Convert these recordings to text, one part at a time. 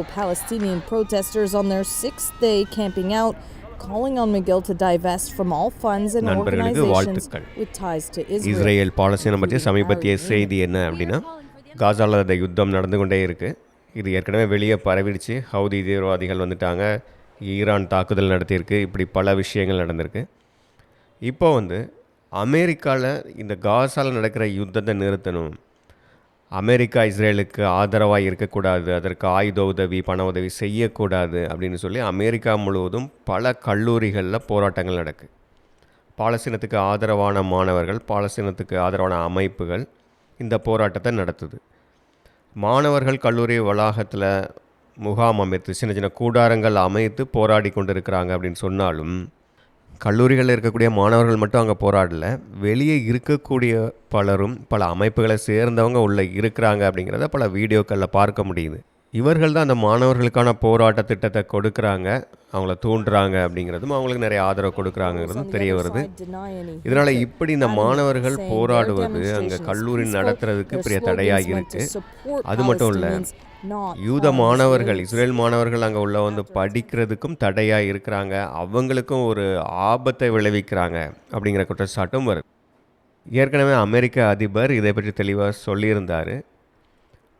Palestinian protesters on their sixth day camping out, calling on McGill to divest from all funds and organizations with ties to Israel. Israel பாலஸ்தீனம் பற்றிய சமீபத்திய செய்தி என்ன அப்படின்னா காசாவில் அந்த யுத்தம் நடந்து கொண்டே இருக்குது இது ஏற்கனவே வெளியே பரவிடுச்சு. ஹவுதி தீவிரவாதிகள் வந்துட்டாங்க. ஈரான் தாக்குதல் நடத்தியிருக்கு. இப்படி பல விஷயங்கள் நடந்திருக்கு. இப்போ வந்து அமெரிக்காவில் இந்த காசாவில் நடக்கிற யுத்தத்தை நிறுத்தணும். அமெரிக்கா இஸ்ரேலுக்கு ஆதரவாக இருக்கக்கூடாது அதற்கு ஆயுத உதவி பண உதவி செய்யக்கூடாது அப்படின்னு சொல்லி அமெரிக்கா முழுவதும் பல கல்லூரிகளில் போராட்டங்கள் நடக்கு. பாலஸ்தீனத்துக்கு ஆதரவான மாணவர்கள் பாலஸ்தீனத்துக்கு ஆதரவான அமைப்புகள் இந்த போராட்டத்தை நடத்துது. மாணவர்கள் கல்லூரி வளாகத்தில் முகாம் அமைத்து சின்ன சின்ன கூடாரங்கள் அமைத்து போராடி கொண்டு இருக்கிறாங்க அப்படின்னு சொன்னாலும் கல்லூரிகளில் இருக்கக்கூடிய மாணவர்கள் மட்டும் அங்கே போராடல. வெளியே இருக்கக்கூடிய பலரும் பல அமைப்புகளை சேர்ந்தவங்க உள்ளே இருக்கிறாங்க அப்படிங்கிறத பல வீடியோக்களில் பார்க்க முடியுது. இவர்கள் தான் அந்த மாணவர்களுக்கான போராட்ட திட்டத்தை கொடுக்குறாங்க. அவங்கள தூண்டுறாங்க அப்படிங்கிறதும் அவங்களுக்கு நிறைய ஆதரவு கொடுக்குறாங்கிறதும் தெரிய வருது. இதனால் இப்படி இந்த மாணவர்கள் போராடுவது அங்கே கல்லூரி நடத்துறதுக்கு பெரிய தடையாக இருக்குது அது மட்டும் இல்லை யூத மாணவர்கள் இஸ்ரேல் மாணவர்கள் அங்கே உள்ள வந்து படிக்கிறதுக்கும் தடையாக இருக்கிறாங்க. அவங்களுக்கும் ஒரு ஆபத்தை விளைவிக்கிறாங்க அப்படிங்கிற குற்றச்சாட்டும் வருது. ஏற்கனவே அமெரிக்க அதிபர் இதை பற்றி தெளிவாக சொல்லியிருந்தார்.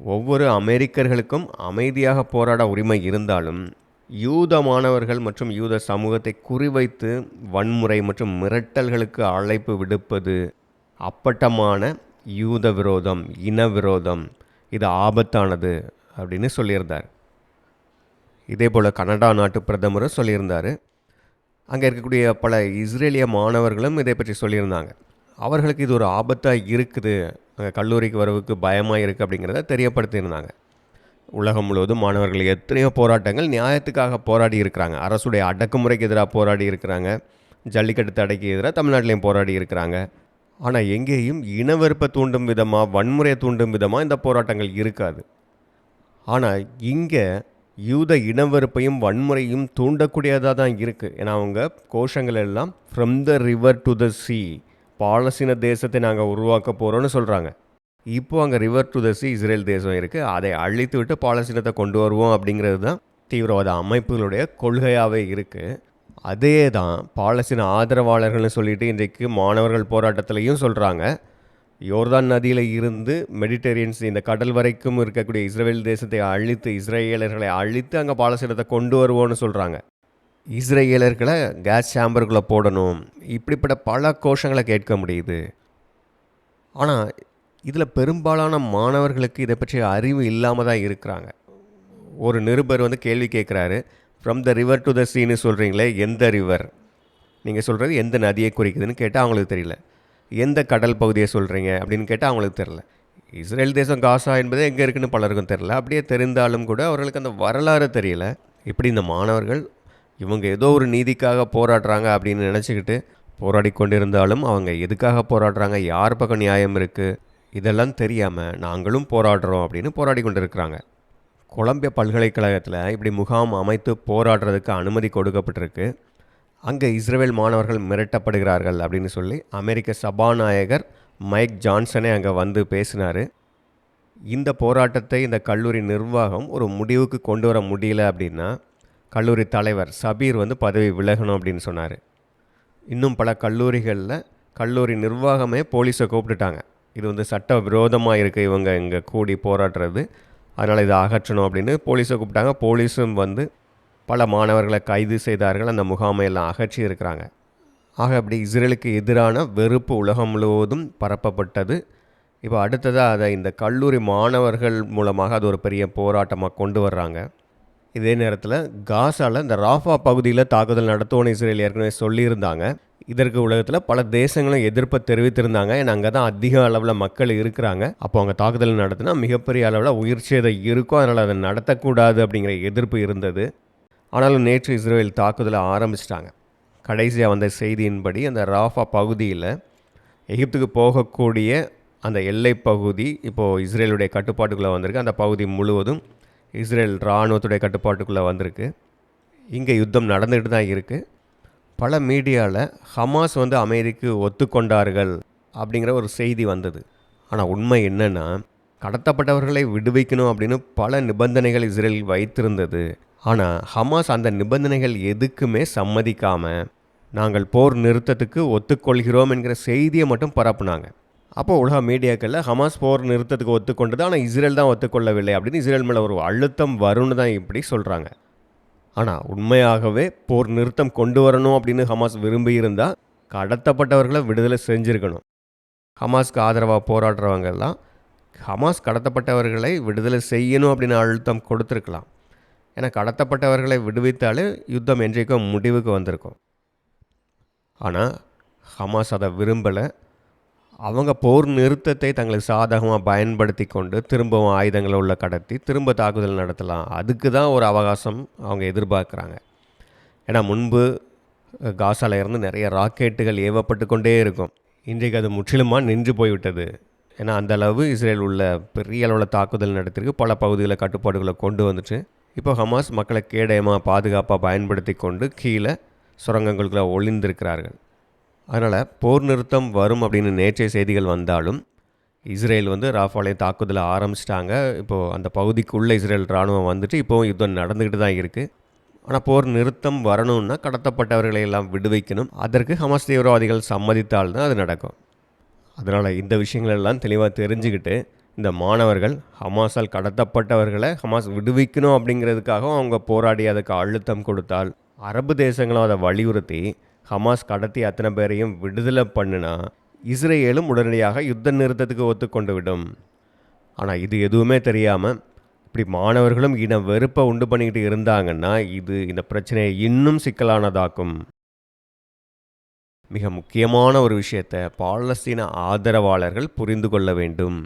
ஒவ்வொரு அமெரிக்கர்களுக்கும் அமைதியாக போராட உரிமை இருந்தாலும் யூத மாணவர்கள் மற்றும் யூத சமூகத்தை குறிவைத்து வன்முறை மற்றும் மிரட்டல்களுக்கு அழைப்பு விடுப்பது அப்பட்டமான யூத விரோதம் இன விரோதம் இது ஆபத்தானது அப்படின்னு சொல்லியிருந்தார். இதே போல் கனடா நாட்டு பிரதமரும் சொல்லியிருந்தார். அங்கே இருக்கக்கூடிய பல இஸ்ரேலிய மாணவர்களும் இதை பற்றி சொல்லியிருந்தாங்க. அவர்களுக்கு இது ஒரு ஆபத்தாக இருக்குது. அங்கே கல்லூரிக்கு வரவுக்கு பயமாக இருக்குது அப்படிங்கிறத தெரியப்படுத்தியிருந்தாங்க. உலகம் முழுவதும் மாணவர்கள் எத்தனையோ போராட்டங்கள் நியாயத்துக்காக போராடி இருக்கிறாங்க. அரசுடைய அடக்குமுறைக்கு எதிராக போராடி இருக்கிறாங்க. ஜல்லிக்கட்டு தடைக்கு எதிராக தமிழ்நாட்டிலையும் போராடி இருக்கிறாங்க. ஆனால் எங்கேயும் இனவெறுப்பை தூண்டும் விதமாக வன்முறையை தூண்டும் விதமாக இந்த போராட்டங்கள் இருக்காது. ஆனால் இங்கே யூத இனவெறுப்பையும் வன்முறையும் தூண்டக்கூடியதாக தான் இருக்குது ஏன்னா அவங்க கோஷங்கள் எல்லாம் from the river to the sea பாலஸ்தீன தேசத்தை நாங்கள் உருவாக்க போகிறோன்னு சொல்கிறாங்க இப்போ அங்கே river to the sea Israel தேசம் இருக்குது அதை அழித்து விட்டு பாலஸ்தீனத்தை கொண்டு வருவோம் அப்படிங்கிறது தான் தீவிரவாத அமைப்புகளுடைய கொள்கையாகவே இருக்குது அதே தான் பாலஸ்தீன ஆதரவாளர்கள்னு சொல்லிட்டு இன்றைக்கு மாணவர்கள் போராட்டத்திலையும் சொல்கிறாங்க யோர்தான் நதியில் இருந்து மெடிட்டேரியன்ஸ் இந்த கடல் வரைக்கும் இருக்கக்கூடிய இஸ்ரேல் தேசத்தை அழித்து இஸ்ரேலர்களை அழித்து அங்கே பாலஸ்தீனத்தை கொண்டு வருவோன்னு சொல்கிறாங்க இஸ்ரேலர்களை கேஸ் சாம்பருக்குள்ளே போடணும். இப்படிப்பட்ட பல கோஷங்களை கேட்க முடியுது. ஆனால் இதில் பெரும்பாலான மாணவர்களுக்கு இதை பற்றிய அறிவு இல்லாமல் தான் இருக்கிறாங்க. ஒரு நிருபர் வந்து கேள்வி கேட்குறாரு from the river to the சீன்னு சொல்கிறீங்களே எந்த ரிவர் நீங்கள் சொல்கிறது எந்த நதியை குறிக்குதுன்னு கேட்டால் அவங்களுக்கு தெரியல. எந்த கடல் பகுதியை சொல்கிறீங்க அப்படின்னு கேட்டால் அவங்களுக்கு தெரில இஸ்ரேல் தேசம் காசா என்பது எங்கே இருக்குன்னு பலருக்கும் தெரில அப்படியே தெரிந்தாலும் கூட அவர்களுக்கு அந்த வரலாறு தெரியல. இப்படி இந்த மாணவர்கள் இவங்க ஏதோ ஒரு நீதிக்காக போராடுறாங்க அப்படின்னு நினச்சிக்கிட்டு போராடி கொண்டிருந்தாலும் அவங்க எதுக்காக போராடுறாங்க? யார் பக்கம் நியாயம் இருக்குது இதெல்லாம் தெரியாமல் நாங்களும் போராடுறோம் அப்படின்னு போராடி கொண்டு இருக்கிறாங்க கொலம்பிய பல்கலைக்கழகத்தில் இப்படி முகாம் அமைத்து போராடுறதுக்கு அனுமதி கொடுக்கப்பட்டிருக்கு. அங்கே இஸ்ரேல் மாணவர்கள் மிரட்டப்படுகிறார்கள் அப்படின்னு சொல்லி அமெரிக்க சபாநாயகர் மைக் ஜான்சனே அங்கே வந்து பேசினார். இந்த போராட்டத்தை இந்த கல்லூரி நிர்வாகம் ஒரு முடிவுக்கு கொண்டு வர முடியல அப்படின்னா கல்லூரி தலைவர் சபீர் வந்து பதவி விலகணும் அப்படின்னு சொன்னார். இன்னும் பல கல்லூரிகளில் கல்லூரி நிர்வாகமே போலீஸை கூப்பிட்டுட்டாங்க. இது வந்து சட்ட விரோதமாக இருக்குது இவங்க இங்கே கூடி போராடுறது அதனால் இதை அகற்றணும் அப்படின்னு போலீஸை கூப்பிட்டாங்க. போலீஸும் வந்து பல மாணவர்களை கைது செய்தார்கள். அந்த முகாமையெல்லாம் அகற்றி இருக்கிறாங்க. ஆக அப்படி இஸ்ரேலுக்கு எதிரான வெறுப்பு உலகம் முழுவதும் பரப்பப்பட்டது. இப்போ அடுத்ததாக அதை இந்த கல்லூரி மாணவர்கள் மூலமாக அது ஒரு பெரிய போராட்டமாக கொண்டு வர்றாங்க. இதே நேரத்தில் காசாவில் இந்த ராஃபா பகுதியில் தாக்குதல் நடத்துவோன்னு இஸ்ரேல் ஏற்கனவே சொல்லியிருந்தாங்க. இதற்கு உலகத்தில் பல தேசங்களும் எதிர்ப்பை தெரிவித்திருந்தாங்க. ஏன்னா அங்கே தான் அதிக அளவில் மக்கள் இருக்கிறாங்க. அப்போ அவங்க தாக்குதல் நடத்தினா மிகப்பெரிய அளவில் உயிர் சேதம் இருக்கும். அதனால் அதை நடத்தக்கூடாது அப்படிங்கிற எதிர்ப்பு இருந்தது. ஆனாலும் நேற்று இஸ்ரேல் தாக்குதலை ஆரம்பிச்சிட்டாங்க. கடைசியாக வந்த செய்தியின்படி அந்த ராஃபா பகுதியில் எகிப்துக்கு போகக்கூடிய அந்த எல்லை பகுதி இப்போது இஸ்ரேலுடைய கட்டுப்பாட்டுக்குள்ளே வந்திருக்கு. அந்த பகுதி முழுவதும் இஸ்ரேல் இராணுவத்துடைய கட்டுப்பாட்டுக்குள்ளே வந்திருக்கு. இங்கே யுத்தம் நடந்துகிட்டு தான் இருக்குது பல மீடியாவில் ஹமாஸ் வந்து அமெரிக்க ஒத்துக்கொண்டார்கள் அப்படிங்கிற ஒரு செய்தி வந்தது. ஆனால் உண்மை என்னென்னா கடத்தப்பட்டவர்களை விடுவிக்கணும் அப்படின்னு பல நிபந்தனைகள் இஸ்ரேல் வைத்திருந்தது. ஆனால் ஹமாஸ் அந்த நிபந்தனைகள் எதுக்குமே சம்மதிக்காமல் நாங்கள் போர் நிறுத்தத்துக்கு ஒத்துக்கொள்கிறோம் என்கிற செய்தியை மட்டும் பரப்புனாங்க. அப்போ உலக மீடியாக்களில் ஹமாஸ் போர் நிறுத்தத்துக்கு ஒத்துக்கொண்டது ஆனால் இஸ்ரேல் தான் ஒத்துக்கொள்ளவில்லை அப்படின்னு இஸ்ரேல் மேலே ஒரு அழுத்தம் வரும்னு தான் இப்படி சொல்கிறாங்க ஆனால் உண்மையாகவே போர் நிறுத்தம் கொண்டு வரணும் அப்படின்னு ஹமாஸ் விரும்பியிருந்தால் கடத்தப்பட்டவர்களை விடுதலை செஞ்சுருக்கணும். ஹமாஸ்க்கு ஆதரவாக போராடுறவங்கெல்லாம் ஹமாஸ் கடத்தப்பட்டவர்களை விடுதலை செய்யணும் அப்படின்னு அழுத்தம் கொடுத்துருக்கலாம். ஏன்னா கடத்தப்பட்டவர்களை விடுவித்தாலே யுத்தம் என்றைக்கும் முடிவுக்கு வந்திருக்கும். ஆனால் ஹமாஸ் அதை விரும்பலை. அவங்க போர் நிறுத்தத்தை தங்களுக்கு சாதகமாக பயன்படுத்தி கொண்டு திரும்பவும் ஆயுதங்களை உள்ள கடத்தி திரும்ப தாக்குதல் நடத்தலாம். அதுக்கு தான் ஒரு அவகாசம் அவங்க எதிர்பார்க்குறாங்க. ஏன்னா முன்பு காசால இருந்து நிறைய ராக்கெட்டுகள் ஏவப்பட்டு கொண்டே இருக்கும். இன்றைக்கு அது முற்றிலுமாக நின்று போய்விட்டது. ஏன்னா அந்த அளவு இஸ்ரேல் உள்ள பெரிய அளவில் தாக்குதல் நடத்திருக்கு பல பகுதிகளில் கட்டுப்பாடுகளை கொண்டு வந்துச்சு. இப்போ ஹமாஸ் மக்களை கேடயமாக பாதுகாப்பாக பயன்படுத்தி கொண்டு கீழே சுரங்கங்களுக்குள்ள ஒளிந்திருக்கிறார்கள். அதனால் போர் நிறுத்தம் வரும் அப்படின்னு நேற்றைய செய்திகள் வந்தாலும் இஸ்ரேல் வந்து ராஃபாலே தாக்குதலை ஆரம்பிச்சிட்டாங்க. இப்போது அந்த பகுதிக்குள்ளே இஸ்ரேல் இராணுவம் வந்துட்டு இப்போவும் யுத்தம் நடந்துக்கிட்டு தான் இருக்குது ஆனால் போர் நிறுத்தம் வரணும்னா கடத்தப்பட்டவர்களை எல்லாம் விடுவிக்கணும். அதற்கு ஹமாஸ் தீவிரவாதிகள் சம்மதித்தால் தான் அது நடக்கும். அதனால் இந்த விஷயங்களெல்லாம் தெளிவாக தெரிஞ்சுக்கிட்டு இந்த மாணவர்கள் ஹமாஸால் கடத்தப்பட்டவர்களை ஹமாஸ் விடுவிக்கணும் அப்படிங்கிறதுக்காகவும் அவங்க போராடி அதுக்கு அழுத்தம் கொடுத்தால் அரபு தேசங்களும் அதை வலியுறுத்தி ஹமாஸ் கடத்தி அத்தனை பேரையும் விடுதலை பண்ணுனா இஸ்ரேலும் உடனடியாக யுத்த நிறுத்தத்துக்கு ஒத்துக்கொண்டு விடும். ஆனால் இது எதுவுமே தெரியாமல் இப்படி மாணவர்களும் இன வெறுப்பை உண்டு பண்ணிக்கிட்டு இருந்தாங்கன்னா இது இந்த பிரச்சனையை இன்னும் சிக்கலானதாக்கும். மிக முக்கியமான ஒரு விஷயத்தை பாலஸ்தீன ஆதரவாளர்கள் புரிந்து கொள்ள வேண்டும்.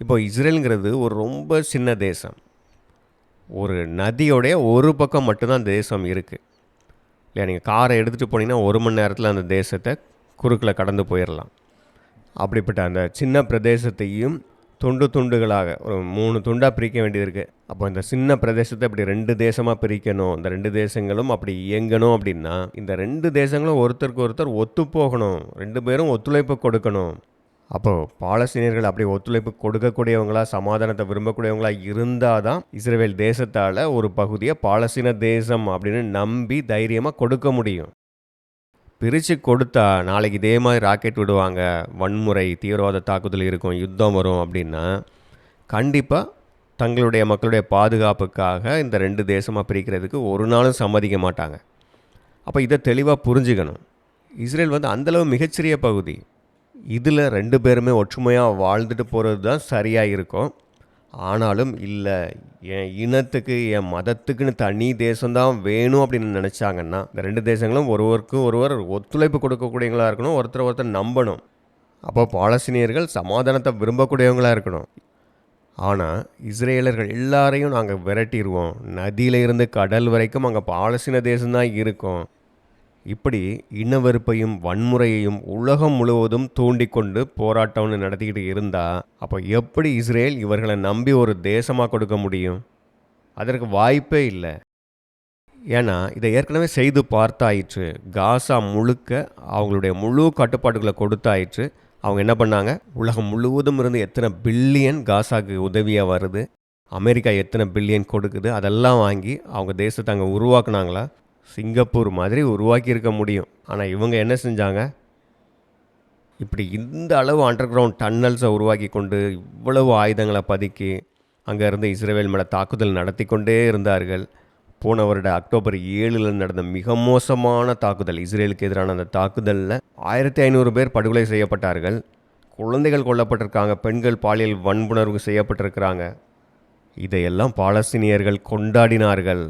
இப்போ இஸ்ரேலுங்கிறது ஒரு ரொம்ப சின்ன தேசம். ஒரு நதியோடைய ஒரு பக்கம் மட்டும்தான் தேசம் இருக்குது இல்லையா நீங்கள் காரை எடுத்துகிட்டு போனீங்கன்னா ஒரு மணி நேரத்தில் அந்த தேசத்தை குறுக்கில் கடந்து போயிடலாம் அப்படிப்பட்ட அந்த சின்ன பிரதேசத்தையும் துண்டு துண்டுகளாக ஒரு மூணு துண்டாக பிரிக்க வேண்டியது இருக்குது அப்போ இந்த சின்ன பிரதேசத்தை இப்படி ரெண்டு தேசமாக பிரிக்கணும் இந்த ரெண்டு தேசங்களும் அப்படி இயங்கணும் அப்படின்னா இந்த ரெண்டு தேசங்களும் ஒருத்தருக்கு ஒருத்தர் ஒத்து போகணும் ரெண்டு பேரும் ஒத்துழைப்பு கொடுக்கணும். அப்போது பாலஸ்தீனியர்கள் அப்படி ஒத்துழைப்பு கொடுக்கக்கூடியவங்களா சமாதானத்தை விரும்பக்கூடியவங்களா இருந்தால் தான் இஸ்ரேல் தேசத்தால் ஒரு பகுதியை பாலஸ்தீன தேசம் அப்படின்னு நம்பி தைரியமாக கொடுக்க முடியும். பிரித்து கொடுத்தா நாளைக்கு இதே மாதிரி ராக்கெட் விடுவாங்க வன்முறை தீவிரவாத தாக்குதல் இருக்கும் யுத்தம் வரும் அப்படின்னா கண்டிப்பாக தங்களுடைய மக்களுடைய பாதுகாப்புக்காக இந்த ரெண்டு தேசமாக பிரிக்கிறதுக்கு ஒரு நாளும் சம்மதிக்க மாட்டாங்க. அப்போ இதை தெளிவாக புரிஞ்சுக்கணும். இஸ்ரேல் வந்து அந்தளவு மிகச்சிறிய பகுதி. இதில் ரெண்டு பேருமே ஒற்றுமையாக வாழ்ந்துட்டு போகிறது தான் சரியாக இருக்கும். ஆனாலும் இல்லை என் இனத்துக்கு என் மதத்துக்குன்னு தனி தேசம்தான் வேணும் அப்படின்னு நினச்சாங்கன்னா இந்த ரெண்டு தேசங்களும் ஒருவருக்கு ஒருவர் ஒத்துழைப்பு கொடுக்கக்கூடியவங்களா இருக்கணும் ஒருத்தர் ஒருத்தர் நம்பணும். அப்போ பாலஸ்தீனியர்கள் சமாதானத்தை விரும்பக்கூடியவங்களாக இருக்கணும். ஆனால் இஸ்ரேலர்கள் எல்லாரையும் நாங்கள் விரட்டிடுவோம் நதியில இருந்து கடல் வரைக்கும் அங்கே பாலஸ்தீன தேசம்தான் இருக்கும். இப்படி இனவெறுப்பையும் வன்முறையையும் உலகம் முழுவதும் தூண்டிக்கொண்டு போராட்டம்னு நடத்திக்கிட்டு இருந்தா அப்போ எப்படி இஸ்ரேல் இவர்களை நம்பி ஒரு தேசமாக கொடுக்க முடியும்? அதற்கு வாய்ப்பே இல்லை. ஏன்னா இதை ஏற்கனவே செய்து பார்த்தாயிற்று. காசா முழுக்க அவங்களுடைய முழு கட்டுப்பாடுகளை கொடுத்தாயிற்று. அவங்க என்ன பண்ணாங்க? உலகம் முழுவதும் இருந்து எத்தனை பில்லியன் காசாக்கு உதவியாக வருது? அமெரிக்கா எத்தனை பில்லியன் கொடுக்குது? அதெல்லாம் வாங்கி அவங்க தேசத்தை அங்கே உருவாக்குனாங்களா? சிங்கப்பூர் மாதிரி உருவாக்கி இருக்க முடியும். ஆனால் இவங்க என்ன செஞ்சாங்க? இப்படி இந்த அளவு அண்டர் கிரவுண்ட் டன்னல்ஸை உருவாக்கி கொண்டு இவ்வளவு ஆயுதங்களை பதுக்கி அங்கேருந்து இஸ்ரேல் மேலே தாக்குதல் நடத்தி கொண்டே இருந்தார்கள். போன வருட அக்டோபர் ஏழில் நடந்த மிக மோசமான தாக்குதல் இஸ்ரேலுக்கு எதிரான அந்த தாக்குதலில் ஆயிரத்தி ஐநூறு பேர் படுகொலை செய்யப்பட்டார்கள். குழந்தைகள் கொல்லப்பட்டிருக்காங்க பெண்கள் பாலியல் வன்புணர்வு செய்யப்பட்டிருக்கிறாங்க. இதையெல்லாம் பாலஸ்தீனியர்கள் கொண்டாடினார்கள்.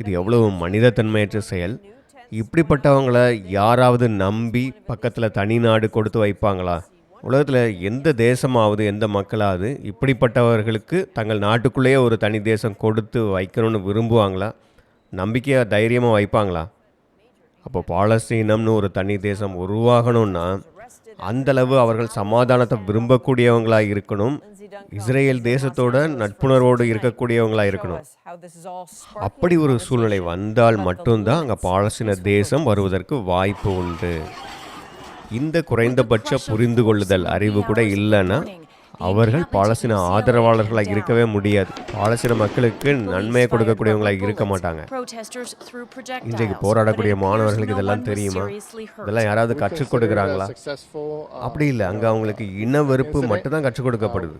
இது எவ்வளவு மனிதத்தன்மையற்ற செயல்? இப்படிப்பட்டவங்கள யாராவது நம்பி பக்கத்தில் தனி நாடு கொடுத்து வைப்பாங்களா? உலகத்தில் எந்த தேசமாவது எந்த மக்களாவது இப்படிப்பட்டவர்களுக்கு தங்கள் நாட்டுக்குள்ளேயே ஒரு தனி தேசம் கொடுத்து வைக்கணும்னு விரும்புவாங்களா? நம்பிக்கையாக தைரியமாக வைப்பாங்களா? அப்போ பாலஸ்தீனம்னு ஒரு தனி தேசம் உருவாகணும்னா அந்தளவு அவர்கள் சமாதானத்தை விரும்பக்கூடியவங்களாக இருக்கணும் இஸ்ரேல் தேசத்தோட நட்புணர்வோடு இருக்கக்கூடியவங்களா இருக்கணும். அப்படி ஒரு சூழ்நிலை வந்தால் மட்டும்தான் அங்கே பாலஸ்தீன தேசம் வருவதற்கு வாய்ப்பு உண்டு. இந்த குறைந்தபட்ச புரிந்து கொள்ளுதல் அறிவு கூட இல்லைன்னா அவர்கள் பாலஸ்தீன ஆதரவாளர்களாக இருக்கவே முடியாது. பாலஸ்தீன மக்களுக்கு நன்மையை கொடுக்கக்கூடியவங்களாக இருக்க மாட்டாங்க. இன்றைக்கு போராடக்கூடிய மாணவர்களுக்கு இதெல்லாம் தெரியுமா? இதெல்லாம் யாராவது கற்றுக் கொடுக்குறாங்களா? அப்படி இல்லை. அங்கே அவங்களுக்கு இன வெறுப்பு மட்டும்தான் கற்றுக் கொடுக்கப்படுது.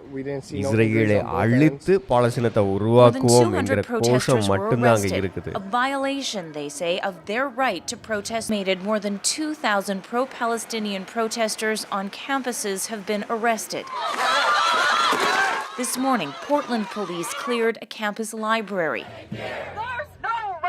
இஸ்ரேலை அழித்து பாலஸ்தீனத்தை உருவாக்குவோம் என்கிற கோஷம் மட்டும்தான் அங்கே இருக்குது. More than 2,000 pro Palestinian protesters on campuses have been arrested. This morning, Portland police cleared a campus library.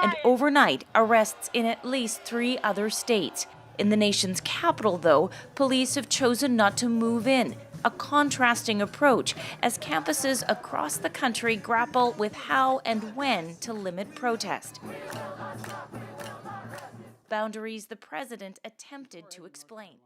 And overnight, arrests in at least three other states. In the nation's capital, though, police have chosen not to move in, a contrasting approach as campuses across the country grapple with how and when to limit protest. Boundaries the president attempted to explain.